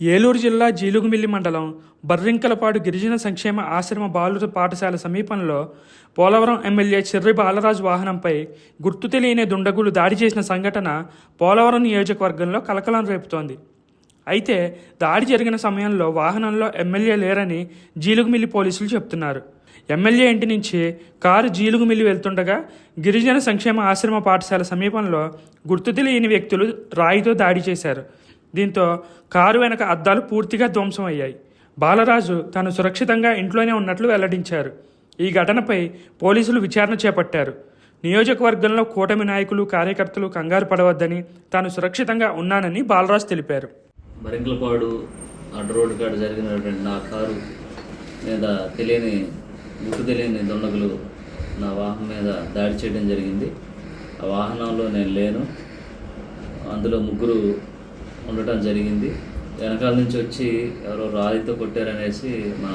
ఏలూరు జిల్లా జీలుగుమిల్లి మండలం బర్రింకలపాడు గిరిజన సంక్షేమ ఆశ్రమ బాలుర పాఠశాల సమీపంలో పోలవరం ఎమ్మెల్యే చెర్రి బాలరాజు వాహనంపై గుర్తు తెలియని దుండగులు దాడి చేసిన సంఘటన పోలవరం నియోజకవర్గంలో కలకలం రేపుతోంది. అయితే దాడి జరిగిన సమయంలో వాహనంలో ఎమ్మెల్యే లేరని జీలుగుమిల్లి పోలీసులు చెప్తున్నారు. ఎమ్మెల్యే ఇంటి నుంచి కారు జీలుగుమిల్లి వెళ్తుండగా గిరిజన సంక్షేమ ఆశ్రమ పాఠశాల సమీపంలో గుర్తు తెలియని వ్యక్తులు రాయితో దాడి చేశారు. దీంతో కారు వెనక అద్దాలు పూర్తిగా ధ్వంసం అయ్యాయి బాలరాజు తాను సురక్షితంగా ఇంట్లోనే ఉన్నట్లు వెల్లడించారు. ఈ ఘటనపై పోలీసులు విచారణ చేపట్టారు. నియోజకవర్గంలో కూటమి నాయకులు కార్యకర్తలు కంగారు పడవద్దని తాను సురక్షితంగా ఉన్నానని బాలరాజు తెలిపారు. బరింకలపాడు అడ్డ రోడ్డు కాడ జరిగినటువంటి నా కారు మీద తెలియని గుర్తు తెలియని దుండగులు నా వాహనం మీద దాడి చేయడం జరిగింది. ఆ వాహనంలో నేను లేను. అందులో ముగ్గురు ఉండటం జరిగింది. వెనకాల నుంచి వచ్చి ఎవరో రాయితో కొట్టారనేసి మా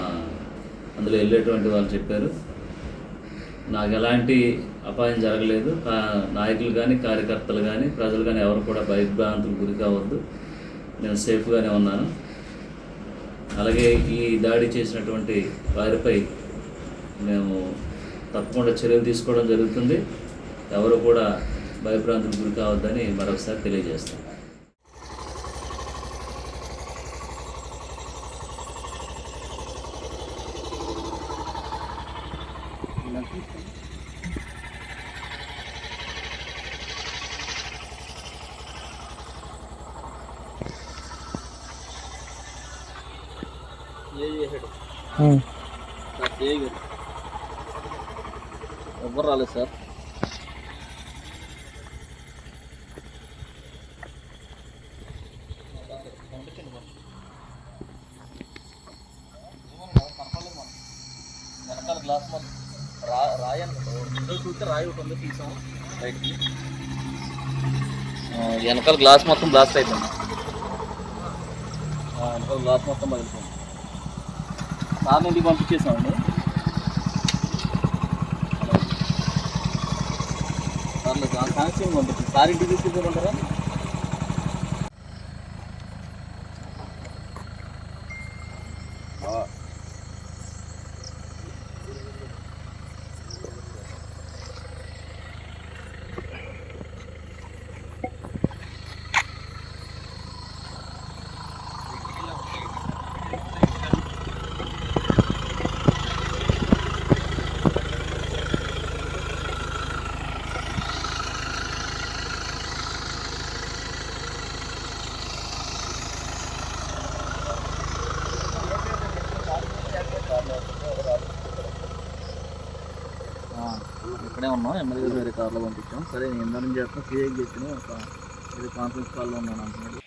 అందులో వెళ్ళేటువంటి వాళ్ళు చెప్పారు. నాకు ఎలాంటి అపాయం జరగలేదు. నాయకులు కానీ కార్యకర్తలు కానీ ప్రజలు కానీ ఎవరు కూడా భయభ్రాంతులకు గురి కావద్దు. నేను సేఫ్గానే ఉన్నాను. అలాగే ఈ దాడి చేసినటువంటి వారిపై మేము తప్పకుండా చర్యలు తీసుకోవడం జరుగుతుంది. ఎవరు కూడా భయభ్రాంతులకు గురి కావద్దని మరొకసారి తెలియజేస్తాం ఎవ్వరు రాలేదు సార్. వెనకాల గ్లాస్ మొత్తం రా రాయి అనుకుంటా విండో చూస్తే రాయి ఒకటి ఉంది తీసాము. బయటికి ఆ, వెనకాల గ్లాస్ మొత్తం బ్లాస్ట్ అయిపోయింది. వెనకాల గ్లాస్ మొత్తం పగిలిపోయింది. సార్ నుండి పంపించేసామండి? సార్ ఆ సాంక్షన్ పంపించింది సార్ ఇంటికి తీసుకుంటారా ఇక్కడే ఉన్నాం ఎమ్మెల్యే వేరే కార్లో పంపించాం సరే నేను ఇంధనం చేస్తాను సీఐకి చెప్పిన ఒక ఇది కాన్ఫరెన్స్ కాల్లో ఉన్నాను అంటున్నాడు